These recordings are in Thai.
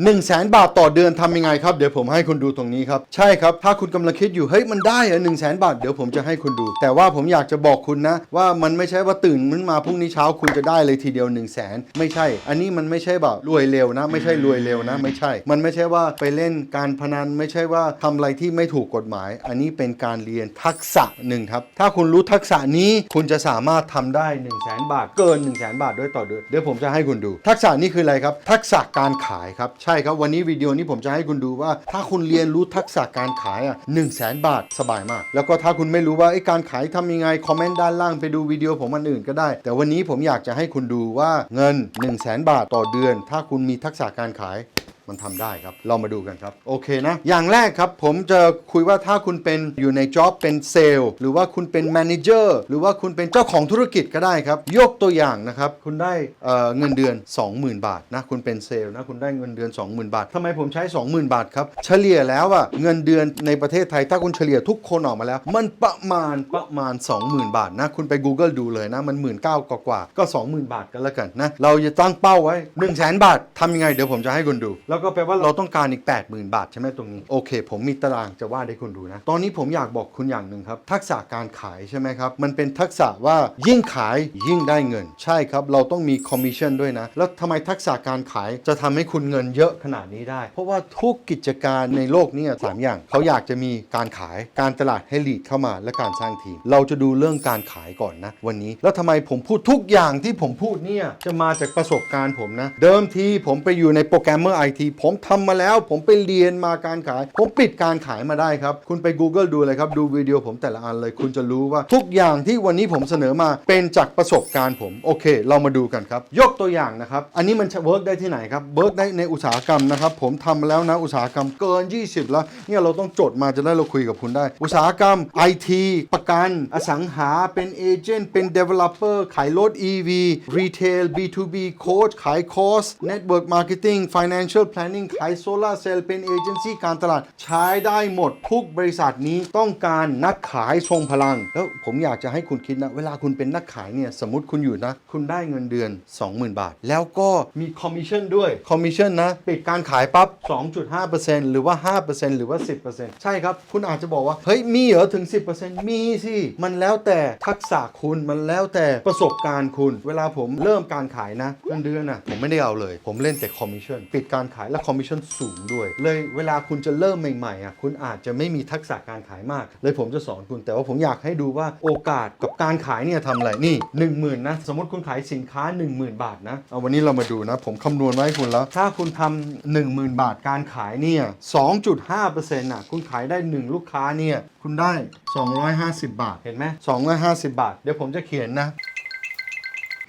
1 0 0 0 0แบาทต่อเดือนทำยังไงครับ เดี๋ยวผมให้คุณดูตรงนี้ครับ ใช่ครับ ถ้าคุณกำลังคิดอยู่ เฮ้ย มันได้เหรอหนึ่งแสนบาท เดี๋ยวผมจะให้คุณดู แต่ว่าผมอยากจะบอกคุณนะ ว่ามันไม่ใช่ว่าตื่นขึ้นมาพรุ่งนี้เช้าคุณจะได้เลยทีเดียว1 0 0 0 0แสนไม่ใช่ อันนี้มันไม่ใช่แบบรวยเร็วนะ ไม่ใช่รวยเร็วนะ ไม่ใช่ มันไม่ใช่ว่าไปเล่นการพนันไม่ใช่ว่าทำอะไรที่ไม่ถูกกฎหมาย อันนี้เป็นการเรียนทักษะหนึ่งครับ ถ้าคุณรู้ทักษะนี้คุณจะสามารถทำได้1 0 0 0 0แสนบาทเกิน1 0 0 0 0แสนบาทด้วยต่อเดือน เดี๋ยวผมจะให้คุณดู ทักษะนี้คืออะไรครับ ทักษะการขายครับใช่ครับ วันนี้วิดีโอนี้ผมจะให้คุณดูว่า ถ้าคุณเรียนรู้ทักษะการขายอะหนึ่งแสนบาทสบายมาก แล้วก็ถ้าคุณไม่รู้ว่าไอ้การขายทำยังไง คอมเมนต์ด้านล่างไปดูวิดีโอผมอันอื่นก็ได้ แต่วันนี้ผมอยากจะให้คุณดูว่าเงิน 1 0 0 0 0แสนบาทต่อเดือน ถ้าคุณมีทักษะการขาย มันทำได้ครับ เรามาดูกันครับ โอเคนะ อย่างแรกครับผมจะคุยว่าถ้าคุณเป็นอยู่ในจ็อบเป็นเซลล์หรือว่าคุณเป็นแมเนเจอร์หรือว่าคุณเป็นเจ้าของธุรกิจก็ได้ครับ ยกตัวอย่างนะครับ คุณได้เเงินเดือน 20,000 บาทนะคุณเป็นเซลล์นะคุณได้เงินเดือน 20,000 บาททำไมผมใช้ 20,000 บาทครับ เฉลี่ยแล้วอะเงินเดือนในประเทศไทยถ้าคุณเฉลี่ยทุกคนออกมาแล้ว มันประมาณประมาณ 20,000 บาทนะคุณไป Google ดูเลยนะมัน1 9 0 0 0กว่าก็ 20,000 บาทกันแล้วกันนะเราจะตั้งเป้าไว้ 1 0 0 0 0แบาททำยังไงเดี๋ยวผมจะให้คุณดูแล้วก็แปลว่าเราต้องการอีก 80,000 บาทใช่ไหมตรงนี้โอเค ผมมีตารางจะวาดให้คุณดูนะ ตอนนี้ผมอยากบอกคุณอย่างหนึ่งครับ ทักษะการขายใช่ไหมครับ มันเป็นทักษะว่ายิ่งขายยิ่งได้เงิน ใช่ครับ เราต้องมีคอมมิชชั่นด้วยนะ แล้วทำไมทักษะการขายจะทำให้คุณเงินเยอะขนาดนี้ได้ เพราะว่าทุกกิจการในโลกนี้สามอย่างเขาอยากจะมีการขายการตลาดให้ลีดเข้ามาและการสร้างทีม เราจะดูเรื่องการขายก่อนนะวันนี้ แล้วทำไมผมพูดทุกอย่างที่ผมพูดเนี่ยจะมาจากประสบการณ์ผมนะ เดิมทีผมไปอยู่ในโปรแกรมเมอร์ไอทีที ผมทำมาแล้ว ผมไปเรียนมาการขาย ผมปิดการขายมาได้ครับ คุณไป Google ดูเลยครับ ดูวิดีโอผมแต่ละอันเลย คุณจะรู้ว่าทุกอย่างที่วันนี้ผมเสนอมาเป็นจากประสบการณ์ผม โอเค เรามาดูกันครับ ยกตัวอย่างนะครับ อันนี้มันจะเวิร์กได้ที่ไหนครับเวิร์กได้ในอุตสาหกรรมนะครับ ผมทำมาแล้วนะอุตสาหกรรมเกิน 20 แล้ว เนี่ยเราต้องจดมาจะได้เราคุยกับคุณได้ อุตสาหกรรม IT ประกันอสังหาเป็นเอเจนต์เป็น developer ขายรถ EV retail B2B coach ขายคอร์ส network marketing financial planning ขาย solar cell เป็นเอเจนซี่การตลาด ใช้ได้หมด ทุกบริษัทนี้ต้องการนักขายทรงพลัง แล้วผมอยากจะให้คุณคิดนะ เวลาคุณเป็นนักขายเนี่ย สมมติคุณอยู่นะ คุณได้เงินเดือน 20,000 บาท แล้วก็มีคอมมิชชั่นด้วยคอมมิชชั่นนะ ปิดการขายปั๊บ 2.5%หรือว่า 5%หรือว่า 10%ใช่ครับ คุณอาจจะบอกว่า เฮ้ย มีเหรอถึง 10%มีสิ มันแล้วแต่ทักษะคุณมันแล้วแต่ประสบการณ์คุณ เวลาผมเริ่มการขายนะเงินเดือนนะผมไม่ได้เอาเลย ผมเล่นแต่คอมมิชชั่นปิดการขายและคอมมิชชั่นสูงด้วย เลยเวลาคุณจะเริ่มใหม่ๆอะคุณอาจจะไม่มีทักษะการขายมาก เลยผมจะสอนคุณแต่ว่าผมอยากให้ดูว่าโอกาสกับการขายเนี่ยทำอะไรนี่ 1 0,000นะสมมติคุณขายสินค้า 10,000 บาทนะเอาวันนี้เรามาดูนะ ผมคำนวณไว้ให้คุณแล้ว ถ้าคุณทำ10,000 บาทการขายเนี่ย2.5%น่ะคุณขายได้ 1 ลูกค้าเนี่ยคุณได้ 250 บาทเห็นไหม250 บาท เดี๋ยวผมจะเขียนนะ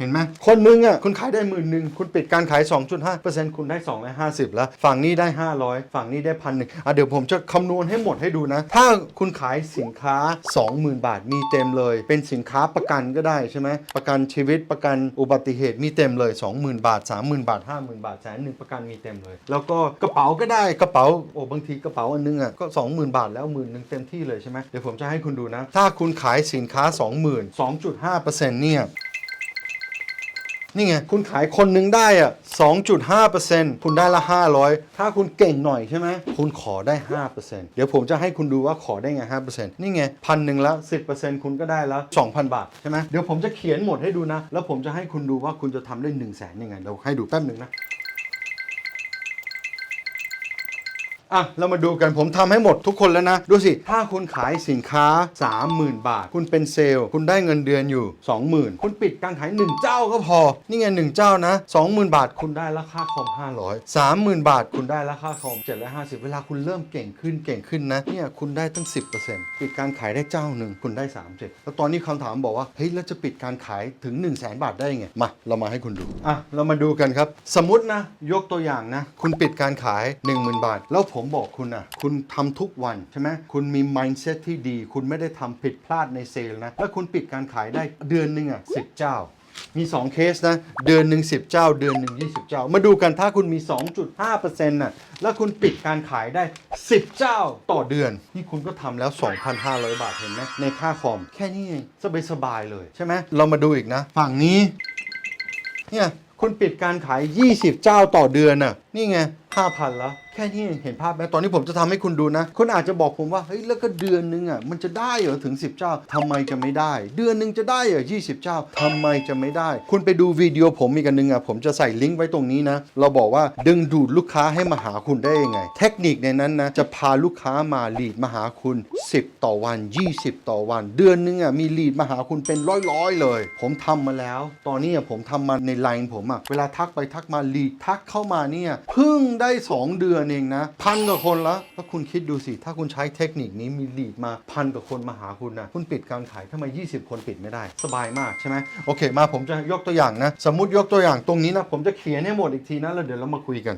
เห็นไหมคนนึงอะคุณขายได้หมื่นหนึ่งคุณปิดการขาย 2.5%คุณได้250แล้ว ฝั่งนี้ได้ 500 ฝั่งนี้ได้พันหนึ่งอะเดี๋ยวผมจะคำนวณให้หมดให้ดูนะ ถ้าคุณขายสินค้า 20,000 บาทมีเต็มเลย เป็นสินค้าประกันก็ได้ใช่ไหมประกันชีวิตประกันอุบัติเหตุมีเต็มเลย 20,000 บาท 30,000 บาท 50,000 บาทแสนหนึ่งประกันมีเต็มเลย แล้วก็กระเป๋าก็ได้กระเป๋าโอ้บางทีกระเป๋าอันนึงอะก็ 20,000 บาทแล้วหมื่นหนึ่งเต็มที่เลยใช่ไหมเดี๋ยวผมจะให้คุณดูนะ ถ้าคุณขายสินค้า 20,000 2.5%เนี่ย นี่ไง คุณขายคนหนึ่งได้อะ2.5%คุณได้ละ 500 ถ้าคุณเก่งหน่อยใช่ไหม คุณขอได้ 5%เดี๋ยวผมจะให้คุณดูว่าขอได้ไง 5%นี่ไงพันหนึ่งแล้ว 10%คุณก็ได้แล้ว 2,000 บาท ใช่ไหมเดี๋ยวผมจะเขียนหมดให้ดูนะ แล้วผมจะให้คุณดูว่าคุณจะทำได้ 1 0 0 0 0แสนยังไง เราให้ดูแป๊บหนึ่งนะ อะ เรามาดูกันผมทำให้หมดทุกคนแล้วนะ ดูสิ ถ้าคุณขายสินค้า 30,000 บาท คุณเป็นเซลล์ คุณได้เงินเดือนอยู่ 20,000 คุณปิดการขาย 1 เจ้าก็พอ นี่ไง 1 เจ้านะ 20,000 บาทคุณได้ราคาคอม 500 30,000 บาท คุณได้ราคาคอม 750 เวลาคุณเริ่มเก่งขึ้นเก่งขึ้นนะ เนี่ยคุณได้ตั้ง 10%ปิดการขายได้เจ้าหนึ่งคุณได้ 30 แล้วตอนนี้คำถามบอกว่าเฮ้ยแล้วจะปิดการขายถึง 1 0 0 0 0แบาทได้ไงมาเรามาให้คุณดูอะเรามาดูกันครับ สมมตินะยกตัวอย่างนะ คุณปิดการขาย 10,000 บาท แล้วผมมบอกคุณอะ คุณทำทุกวันใช่ไหมคุณมี mindset ที่ดี คุณไม่ได้ทำผิดพลาดในเซลนะ แล้วคุณปิดการขายได้เดือนหนึ่งอะ10เจ้ามี 2 เคสนะ เดือนหนึ่ง10 เจ้า เดือนหนึ่ง20 เจ้า มาดูกันถ้าคุณมี 2.5%น่ะแล้วคุณปิดการขายได้ 10 เจ้าต่อเดือน นี่คุณก็ทำแล้ว 2,500 บาทเห็นไหมในค่าคอม แค่นี้เองสบายๆเลยใช่ไหมเรามาดูอีกนะ ฝั่งนี้ เนี่ย คุณปิดการขาย 20 เจ้าต่อเดือนน่ะนี่ไง 5,000แล้ว แค่นี้เห็นภาพไหมตอนนี้ผมจะทำให้คุณดูนะ คุณอาจจะบอกผมว่าเฮ้ยแล้วก็เดือนนึงอะมันจะได้เหรอถึง 10 เจ้าทำไมจะไม่ได้ เดือนหนึงจะได้เหรอ20 เจ้าทำไมจะไม่ได้ คุณไปดูวิดีโอผมอีกอันหนึงอะผมจะใส่ลิงก์ไว้ตรงนี้นะ เราบอกว่าดึงดูดลูกค้าให้มาหาคุณได้ยังไง เทคนิคในนั้นนะจะพาลูกค้ามาลีดมาหาคุณ 10 ต่อวัน 20 ต่อวัน เดือนนึงอะมีลีดมาหาคุณเป็นร้อยๆเลย ผมทำมาแล้ว ตอนนี้อะผมทำมาในไลน์ผมอะเวลาทักไปทักมาลีดทักเข้ามาเนี่ยเพิ่งได้ 2 เดือนเองนะพันกว่าคนแล้วแล้วคุณคิดดูสิ ถ้าคุณใช้เทคนิคนี้มีลีดมาพันกว่าคนมาหาคุณนะคุณปิดการขายทำไม 20 คนปิดไม่ได้ สบายมากใช่ไหมโอเค มาผมจะยกตัวอย่างนะ สมมติยกตัวอย่างตรงนี้นะ ผมจะเขียนให้หมดอีกทีนะแล้วเดี๋ยวเรามาคุยกัน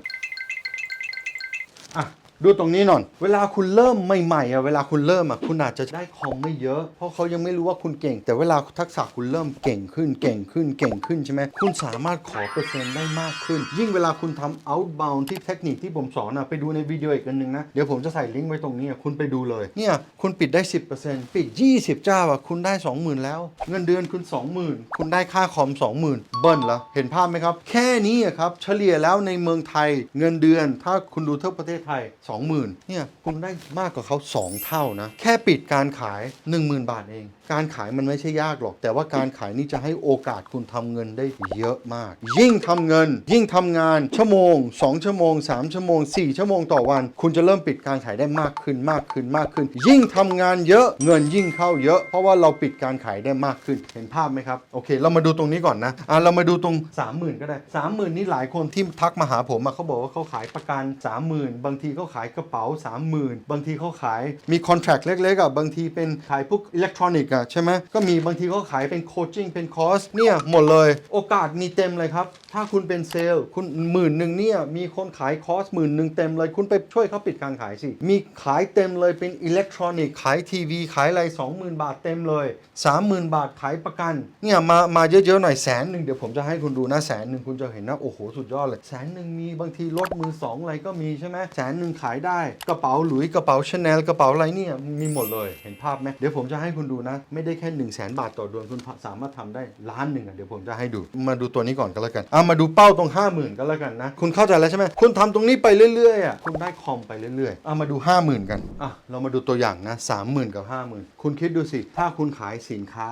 อะ ดูตรงนี้หน่อย เวลาคุณเริ่มใหม่ๆอะ เวลาคุณเริ่มอะ คุณอาจจะได้คอมไม่เยอะ เพราะเขายังไม่รู้ว่าคุณเก่ง แต่เวลาทักษะคุณเริ่มเก่งขึ้น เก่งขึ้น เก่งขึ้นใช่ไหม คุณสามารถขอเปอร์เซ็นต์ได้มากขึ้น ยิ่งเวลาคุณทำ outbound ที่เทคนิคที่ผมสอนอะ ไปดูในวิดีโออีกอันหนึ่งนะ เดี๋ยวผมจะใส่ลิงก์ไว้ตรงนี้อะ คุณไปดูเลย เนี่ย คุณปิดได้ 10%ปิด 20 เจ้าอะ คุณได้ 20,000 แล้ว เงินเดือนคุณ 20,000 คุณได้ค่าคอม 20,000 เบิ้ลล้วเห็นภาพไหมครับ แค่นี้ครับ เฉลี่ยแล้วในเมืองไทยเงินเดือน ถ้าคุณดูเท่าประเทศไทย20,000เนี่ยคุณได้มากกว่าเขา 2 เท่านะ แค่ปิดการขาย 10,000 บาทเองการขายมันไม่ใช่ยากหรอก แต่ว่าการขายนี่จะให้โอกาสคุณทำเงินได้เยอะมาก ยิ่งทำเงิน ยิ่งทำงาน ชั่วโมง 2 ชั่วโมง 3 ชั่วโมง 4 ชั่วโมงต่อวัน คุณจะเริ่มปิดการขายได้มากขึ้นมากขึ้นมากขึ้น ยิ่งทำงานเยอะเงินยิ่งเข้าเยอะ เพราะว่าเราปิดการขายได้มากขึ้นเห็นภาพไหมครับโอเค เรามาดูตรงนี้ก่อนนะอะเรามาดูตรง 30,000 ก็ได้ 30,000 นี่หลายคนที่ทักมาหาผมเขาบอกว่าเขาขายประกัน 30,000 บางทีเขาขายกระเป๋า 30,000 บางทีเขาขายมีคอนแท c t เล็กๆอะบางทีเป็นขายพวกอิเล็กทรอนิกส์อะใช่ไหมก็มีบางทีเขาขายเป็นโคชชิ่งเป็นคอร์สเนี่ยหมดเลย โอกาสมีเต็มเลยครับ ถ้าคุณเป็นเซลล์ คุณหมื่นหนึ่งเนี่ยมีคนขายคอร์สหมื่นหนึ่งเต็มเลย คุณไปช่วยเขาปิดการขายสิ มีขายเต็มเลยเป็นอิเล็กทรอนิกส์ขายทีวีขายอะไร20,000 บาทเต็มเลย 30,000 บาทขายประกันเนี่ยมามาเยอะๆหน่อยแสนหนึ่งเดี๋ยวผมจะให้คุณดูนะแสนหนึ่งคุณจะเห็นนะโอ้โหสุดยอดเลยแสนหนึ่งมีบางทีรถมือสองอะไรก็มีใช่ไหมแสนหนึ่งขายได้กระเป๋าหลุยกระเป๋าชาแนลกระเป๋าอะไรเนี่ยมีหมดเลยเห็นภาพไหมเดี๋ยวผมจะให้คุณดูนะไม่ได้แค่1นึ่งแสนบาทต่อเดือนคุณสามารถทำได้ล้านหนึ่งอะเดี๋ยวผมจะให้ดู มาดูตัวนี้ก่อนก็แล้วกันอะมาดูเป้าตรง 5 0,000ก็แล้วกันนะคุณเข้าใจแล้วใช่ไหมคุณทำตรงนี้ไปเรื่อยๆอะคุณได้คอมไปเรื่อยๆอะมาดู 50,000 กันอะเรามาดูตัวอย่างนะ30,000กับ50,000คุณคิดดูสิ ถ้าคุณขายสินค้า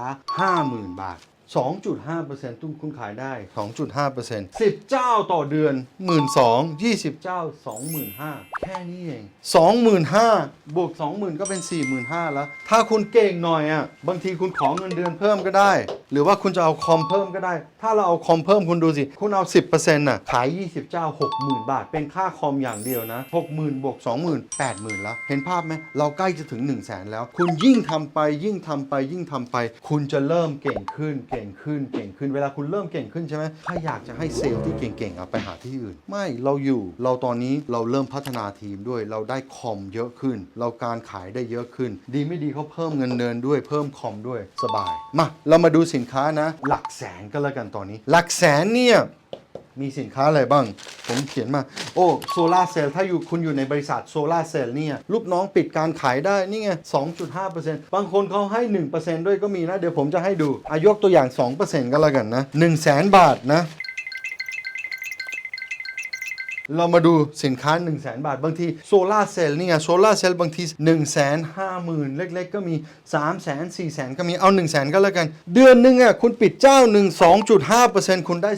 50,000 บาท 2.5%ตุ้มคุณขายได้ 2.5% 10 เจ้าต่อเดือน 1 2 0 0 20 เจ้า 25,000 แค่นี้เอง 25,000 บวก 20,000 ก็เป็น 45,000 แล้ว ถ้าคุณเก่งหน่อยอะ บางทีคุณขอเงินเดือนเพิ่มก็ได้ หรือว่าคุณจะเอาคอมเพิ่มก็ได้ ถ้าเราเอาคอมเพิ่มคุณดูสิ คุณเอา 10%น่ะ ขาย 20 เจ้า 60,000 บาท เป็นค่าคอมอย่างเดียวนะ 60,000 บวก 20,000 80,000 แล้ว เห็นภาพไหม เราใกล้จะถึง 1 0 0 0 0แสนแล้ว คุณยิ่งทำไป ยิ่งทำไป ยิ่งทำไป คุณจะเริ่มเก่งขึ้นเก่ง่งขึ้นเก่งขึ้นเวลาคุณเริ่มเก่งขึ้นใช่ไหมถ้าอยากจะให้เซลล์ที่เก่งๆอะไปหาที่อื่น ไม่เราอยู่เราตอนนี้เราเริ่มพัฒนาทีมด้วย เราได้คอมเยอะขึ้น เราการขายได้เยอะขึ้น ดีไม่ดีเขาเพิ่มเงินเดือนด้วยเพิ่มคอมด้วยสบายมาเรามาดูสินค้านะ หลักแสนก็แล้วกันตอนนี้ หลักแสนเนี่ย มีสินค้าอะไรบ้าง ผมเขียนมา โอ้โซลาเซลล์ถ้าอยู่คุณอยู่ในบริษัทโซลาเซลล์เนี่ยลูกน้องปิดการขายได้นี่ไง 2.5%บางคนเขาให้ 1%ด้วยก็มีนะ เดี๋ยวผมจะให้ดูอายกตัวอย่าง 2%ก็แล้วกันนะ 1 0 0 0 0แบาทนะ เรามาดูสินค้า 1 0 0 0 0แบาท บางทีโซลาเซลล์นี่ไงโซลาเซลล์บางที 1 5 0 0 0 0 เล็กๆ ก็มี 3 0 0 0 0 4 0 0 0 0 ก็มีเอา 1 0 0 0 0 ก็แล้วกัน เดือนหนึงอะคุณปิดเจ้า 1 2.5%คุณได้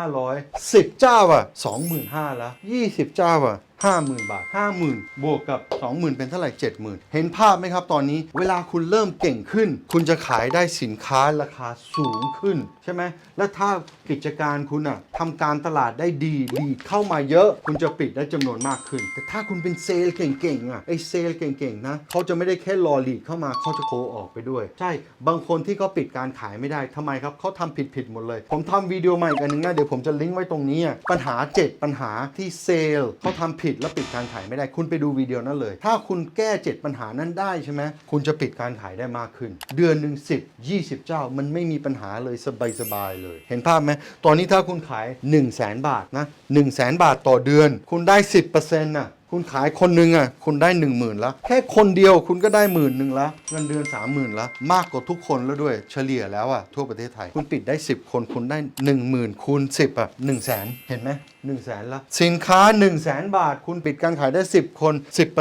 2,500 10 เจ้าอะ25,000แล้ว20 เจ้าอะ 50,000 บาท 50,000 บวกกับ 20,000 เป็นเท่าไหร่ 70,000 เห็นภาพไหมครับตอนนี้เวลาคุณเริ่มเก่งขึ้น คุณจะขายได้สินค้าราคาสูงขึ้น ใช่ไหมและถ้ากิจการคุณอะทำการตลาดได้ดีลีเข้ามาเยอะ คุณจะปิดได้จำนวนมากขึ้น แต่ถ้าคุณเป็นเซลล์เก่งๆอะไอเซลล์เก่งๆนะเขาจะไม่ได้แค่รอลีดเข้ามาเขาจะโคออกไปด้วย ใช่บางคนที่เขาปิดการขายไม่ได้ทำไมครับเขาทำผิดๆหมดเลย ผมทำวิดีโอใหม่อีกอันหนึงนะเดี๋ยวผมจะลิงก์ไว้ตรงนี้อะปัญหา 7 ปัญหาที่เซลล์เขาทำผิดแล้วปิดการขายไม่ได้ คุณไปดูวิดีโอนั้นเลย ถ้าคุณแก้ 7 ปัญหานั้นได้ใช่ไหมคุณจะปิดการขายได้มากขึ้น เดือนหนึ่ง10 20 เจ้า มันไม่มีปัญหาเลยสบายๆเลย เห็นภาพไหมตอนนี้ถ้าคุณขาย 1 0 0 0 0แบาทนะ1 0 0 0 0แบาทต่อเดือน คุณได้ 10%น่ะคุณขายคนหนึ่งอะคุณได้หนึ่งหมื่นละแค่คนเดียวคุณก็ได้หมื่นหนึ่งละเงินเดือนสามหมื่นละมากกว่าทุกคนแล้วด้วยเฉลี่ยแล้วอะทั่วประเทศไทย คุณปิดได้ 10 คนคุณได้ 1 0,000 คูณ 10อะ1 0 0 0 0แสนเห็นไหม1 0 0 0 0แสนละสินค้า 1 0 0 0 0แสนบาท คุณปิดการขายได้ 10 คน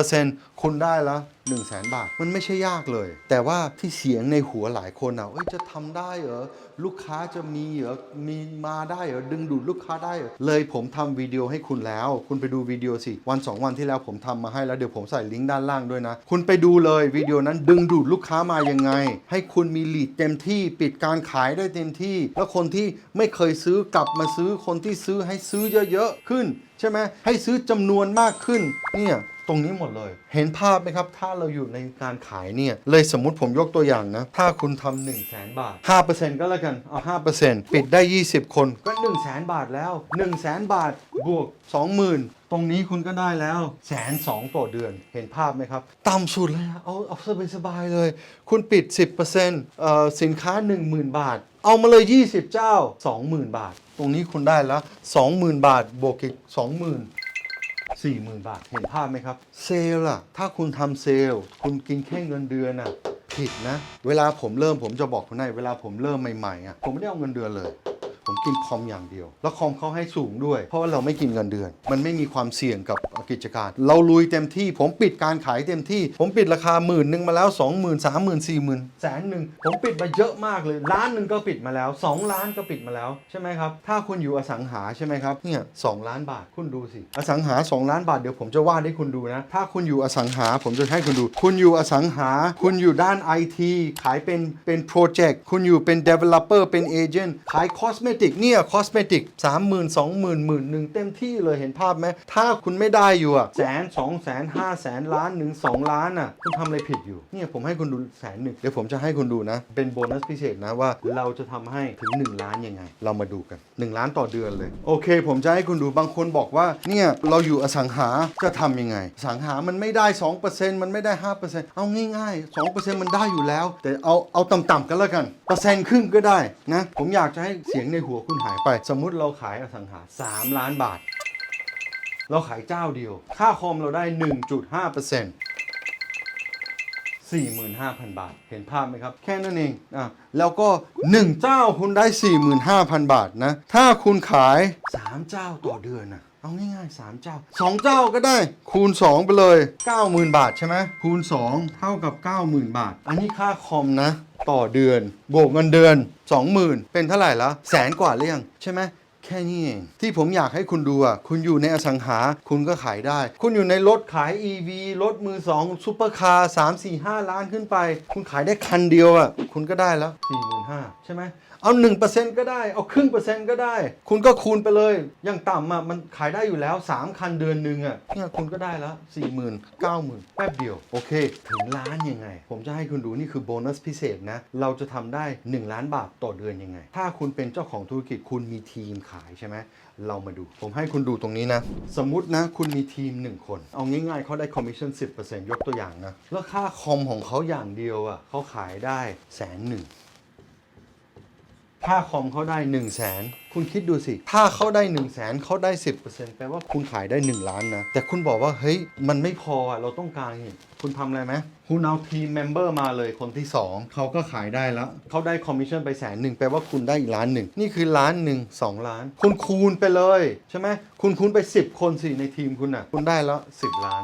10%คุณได้ละ1 0 0 0 0แสนบาท มันไม่ใช่ยากเลย แต่ว่าที่เสียงในหัวหลายคนอะเอ้ยจะทำได้เหรอ ลูกค้าจะมีเหรอ มีมาได้เหรอ ดึงดูดลูกค้าได้เหรอ เลยผมทำวิดีโอให้คุณแล้ว คุณไปดูวิดีโอสิ วัน 2 วันที่แล้วผมทำมาให้แล้ว เดี๋ยวผมใส่ลิงก์ด้านล่างด้วยนะ คุณไปดูเลยวิดีโอนั้นดึงดูดลูกค้ามายังไง ให้คุณมีลีดเต็มที่ปิดการขายได้เต็มที่ แล้วคนที่ไม่เคยซื้อกลับมาซื้อคนที่ซื้อให้ซื้อเยอะๆขึ้น ใช่ไหมให้ซื้อจำนวนมากขึ้นเนี่ยตรงนี้หมดเลย เห็นภาพไหมครับ ถ้าเราอยู่ในการขายเนี่ย เลยสมมติผมยกตัวอย่างนะ ถ้าคุณทำ1 0 0 0 0แสนบาท 5%ก็แล้วกัน เอา 5%ปิดได้ 20 คนก็ 1 0 0 0 0แสนบาทแล้ว 1 0 0 0 0แสนบาทบวก 20,000ตรงนี้คุณก็ได้แล้วแสนสองต่อเดือนเห็นภาพไหมครับต่ำสุดเลยเอาเอาสบายๆเลย คุณปิด 10%เอ่อสินค้า 10,000 บาท เอามาเลย 20 เจ้า 20,000 บาท ตรงนี้คุณได้แล้ว 20,000 บาท บวกอีก 20,000 40,000 บาท เห็นภาพไหมครับ เซลล์ล่ะ ถ้าคุณทำเซลล์ คุณกินแค่เงินเดือนน่ะผิดนะ เวลาผมเริ่มผมจะบอกคุณให้เวลาผมเริ่มใหม่ๆอะผมไม่ได้เอาเงินเดือนเลย ผมกินคอมอย่างเดียว แล้วคอมเขาให้สูงด้วย เพราะว่าเราไม่กินเงินเดือน มันไม่มีความเสี่ยงกับกิจการ เราลุยเต็มที่ ผมปิดการขายเต็มที่ ผมปิดราคาหมื่นหนึ่งมาแล้ว 2 0 0 0 0 3 0 0 0 0 4 0 0 0 0แสนหนึ่งผมปิดมาเยอะมากเลยล้านหนึ่งก็ปิดมาแล้ว 2 ล้านก็ปิดมาแล้วใช่ไหมครับถ้าคุณอยู่อสังหาใช่ไหมครับเนี่ยสล้านบาทคุณดูสิอสังหา 2 ล้านบาทเดี๋ยวผมจะวาดให้คุณดูนะถ้าคุณอยู่อสังหาผมจะให้คุณดู คุณอยู่อสังหา คุณอยู่ด้านไอทีขายเป็นเป็นโปรเจกต์คุณอยู่เป็น developer เป็นเอเจนต์ขายคอสเมติกเนี่ยคอสเมติกสามหมื่นสองหมื่นหมื่นหนึ่งเต็มที่เลยเห็นภาพไหม ถ้าคุณไม่ได้อยู่อะแสนสองแสนห้าแสนล้านหนึ่งสองล้านอะคุณทำอะไรผิดอยู่ เนี่ยผมให้คุณดูแสนหนึ่งเดี๋ยวผมจะให้คุณดูนะ เป็นโบนัสพิเศษนะว่าเราจะทำให้ถึง 1 ล้านยังไง เรามาดูกัน 1 ล้านต่อเดือนเลย โอเค ผมจะให้คุณดูบางคนบอกว่าเนี่ยเราอยู่อสังหาจะทำยังไงอสังหามันไม่ได้ 2%มันไม่ได้ 5%เอาง่ายๆ 2%มันได้อยู่แล้ว แต่เอาเอาต่ำๆกันแล้วกันเปอร์เซ็นต์ครึ่งก็ได้นะผมอยากจะให้เสียงในหัวคุณหายไป สมมุติเราขายอสังหา 3 ล้านบาท เราขายเจ้าเดียว ค่าคอมเราได้ 1.5% 45,000 บาท เห็นภาพไหมครับ แค่นั้นเองอะแล้วก็ 1 เจ้าคุณได้ 45,000 บาทนะ ถ้าคุณขาย 3 เจ้าต่อเดือนนะเอาง่ายๆ 3 เจ้า 2 เจ้าก็ได้ คูณ 2 ไปเลย 90,000 บาทใช่ไหมคูณ 2 เท่ากับ 90,000 บาท อันนี้ค่าคอมนะ ต่อเดือนบวกเงินเดือน 20,000 เป็นเท่าไหร่ละแสนกว่าเรือยังใช่ไหมแค่นี้เองที่ผมอยากให้คุณดูอะคุณอยู่ในอสังหาคุณก็ขายได้ คุณอยู่ในรถขาย EV รถมือสองซูเปอร์คาร์สามสี่ห้าล้านขึ้นไป คุณขายได้คันเดียวอะคุณก็ได้แล้วสี่หมื่นห้าใช่ไหม เอา1%ก็ได้ เอาครึ่งเปอร์เซ็นต์ก็ได้ คุณก็คูณไปเลยอย่างต่ำอะมันขายได้อยู่แล้ว 3 คันเดือนหนึ่งอะเนี่ยคุณก็ได้แล้ว 4 0 0 0 0 9 0 0 0แป๊บเดียว โอเค ถึงล้านยังไง ผมจะให้คุณดูนี่คือโบนัสพิเศษนะ เราจะทำได้ 1 ล้านบาทต่อเดือนยังไง ถ้าคุณเป็นเจ้าของธุรกิจคุณมีทีมขายใช่ไหมเรามาดู ผมให้คุณดูตรงนี้นะ สมมุตินะ คุณมีทีม 1 คน เอาง่ายๆเขาได้คอมมิชชั่น 10%ยกตัวอย่างนะ แล้วค่าคอมของเขาอย่างเดียวอะเขาขายได้แสนหนึ่ง ถ้าคอมเขาได้1 0 0 0 0แสนคุณคิดดูสิ ถ้าเขาได้1 0 0 0 0แสนเขาได้ 10%แปลว่าคุณขายได้ 1 ล้านนะ แต่คุณบอกว่า เฮ้ย มันไม่พออะเราต้องการนี่คุณทำอะไรไหมคุณเอาทีมเมมเบอร์มาเลยคนที่ 2 เขาก็ขายได้แล้ว เขาได้คอมมิชชั่นไปแสนหนึ่งแปลว่าคุณได้อีกล้านหนึ่ง นี่คือล้านหนึ่งสองล้าน คุณคูณไปเลย ใช่ไหมคุณคูณไป 10 คนสิในทีมคุณอะ คุณได้แล้ว 10 ล้าน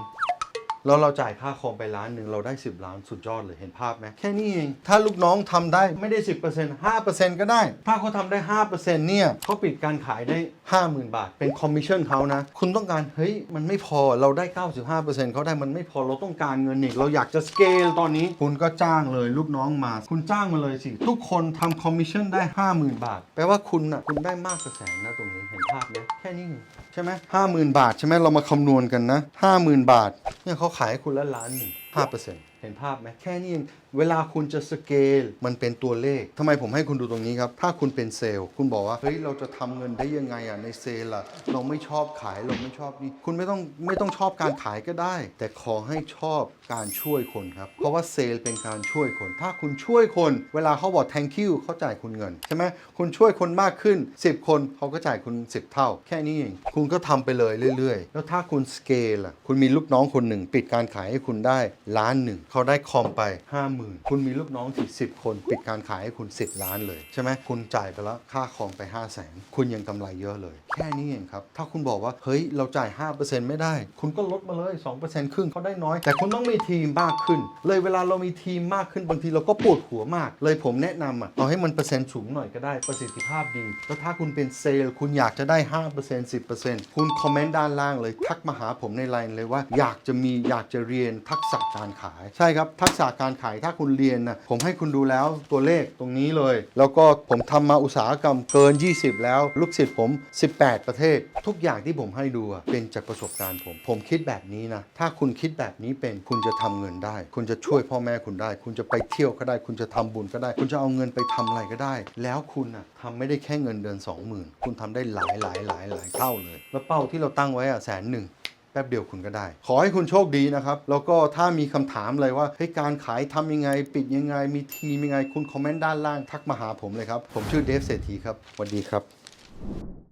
แล้วเราจ่ายค่าคอมไปล้านหนึ่งเราได้ 10 ล้านสุดยอดเลยเห็นภาพไหมแค่นี้เอง ถ้าลูกน้องทำได้ไม่ได้ 10% 5%ก็ได้ ถ้าเขาทำได้ 5%เนี่ยเขาปิดการขายได้ 50,000 บาท เป็นคอมมิชชั่นเขานะ คุณต้องการ เฮ้ย มันไม่พอเราได้ 95%เขาได้มันไม่พอเราต้องการเงินอีกเราอยากจะสเกลตอนนี้ คุณก็จ้างเลยลูกน้องมา คุณจ้างมาเลยสิ ทุกคนทำคอมมิชชั่นได้ 50,000 บาท แปลว่าคุณน่ะคุณได้มากกว่าแสนนะตรงนี้เห็นภาพไหมแค่นี้ใช่ไหมห้าหมื่นบาทใช่ไหมเรามาคำนวณกันนะห้าหมื่นบาทเนี่ยเขาขายให้คุณละล้านหนึ่งห้าเปอร์เซ็นต์เเห็นภาพไหมแค่นี้เองเวลาคุณจะสเกลมันเป็นตัวเลขทำไมผมให้คุณดูตรงนี้ครับ ถ้าคุณเป็นเซลล์ คุณบอกว่าเฮ้ยเราจะทำเงินได้ยังไงอะในเซลล์อะเราไม่ชอบขายเราไม่ชอบนี่คุณไม่ต้องไม่ต้องชอบการขายก็ได้ แต่ขอให้ชอบการช่วยคนครับ เพราะว่าเซลล์เป็นการช่วยคน ถ้าคุณช่วยคน เวลาเขาบอก thank you เขาจ่ายคุณเงิน ใช่ไหมคุณช่วยคนมากขึ้น 10 คนเขาก็จ่ายคุณ 10 เท่า แค่นี้เอง คุณก็ทำไปเลยเรื่อยๆ แล้วถ้าคุณสเกลล่ะคุณมีลูกน้องคนหนึ่ง ปิดการขายให้คุณได้ล้านหนึ่งเขาได้คอมไป 50,000 คุณมีลูกน้องถึง10คน ปิดการขายให้คุณ 10 ล้านเลยใช่ไหมคุณจ่ายไปแล้วค่าคอมไป 5 0 0 0 0นคุณยังกำไรเยอะเลย แค่นี้เองครับถ้าคุณบอกว่าเฮ้ยเราจ่าย 5%ไม่ได้ คุณก็ลดมาเลย 2%ครึ่งเขาได้น้อย แต่คุณต้องมีทีมมากขึ้น เลยเวลาเรามีทีมมากขึ้นบางทีเราก็ปวดหัวมาก เลยผมแนะนำอะเอาให้มันเปอร์เซ็นต์สูงหน่อยก็ได้ประสิทธิภาพดี แล้วถ้าคุณเป็นเซลล์คุณอยากจะได้ 5% 10%คุณคอมเมนต์ด้านล่างเลย ทักมาหาผมในไลน์เลยว่าอยากจะมีอยากจะเรียนทักษะการขาย ใช่ครับ ทักษะการขายถ้าคุณเรียนนะผมให้คุณดูแล้วตัวเลขตรงนี้เลย แล้วก็ผมทำมาอุตสาหกรรมเกิน 20 แล้ว ลูกศิษย์ผม 18 ประเทศ ทุกอย่างที่ผมให้ดูอะเป็นจากประสบการณ์ผม ผมคิดแบบนี้นะ ถ้าคุณคิดแบบนี้เป็นคุณจะทำเงินได้ คุณจะช่วยพ่อแม่คุณได้ คุณจะไปเที่ยวก็ได้ คุณจะทำบุญก็ได้ คุณจะเอาเงินไปทำอะไรก็ได้ แล้วคุณอะทำไม่ได้แค่เงินเดือน20,000 คุณทำได้หลายหลายหลายหลายเท่าเลย แล้วเป้าที่เราตั้งไว้อะแสนหนึ่งแป๊บเดียวคุณก็ได้ ขอให้คุณโชคดีนะครับ แล้วก็ถ้ามีคำถามเลยว่าให้ยการขายทำยังไง ปิดยังไง มีทีมยังไง คุณคอมเมนต์ด้านล่างทักมาหาผมเลยครับ ผมชื่อเดฟเศรษฐีครับสวัสดีครับ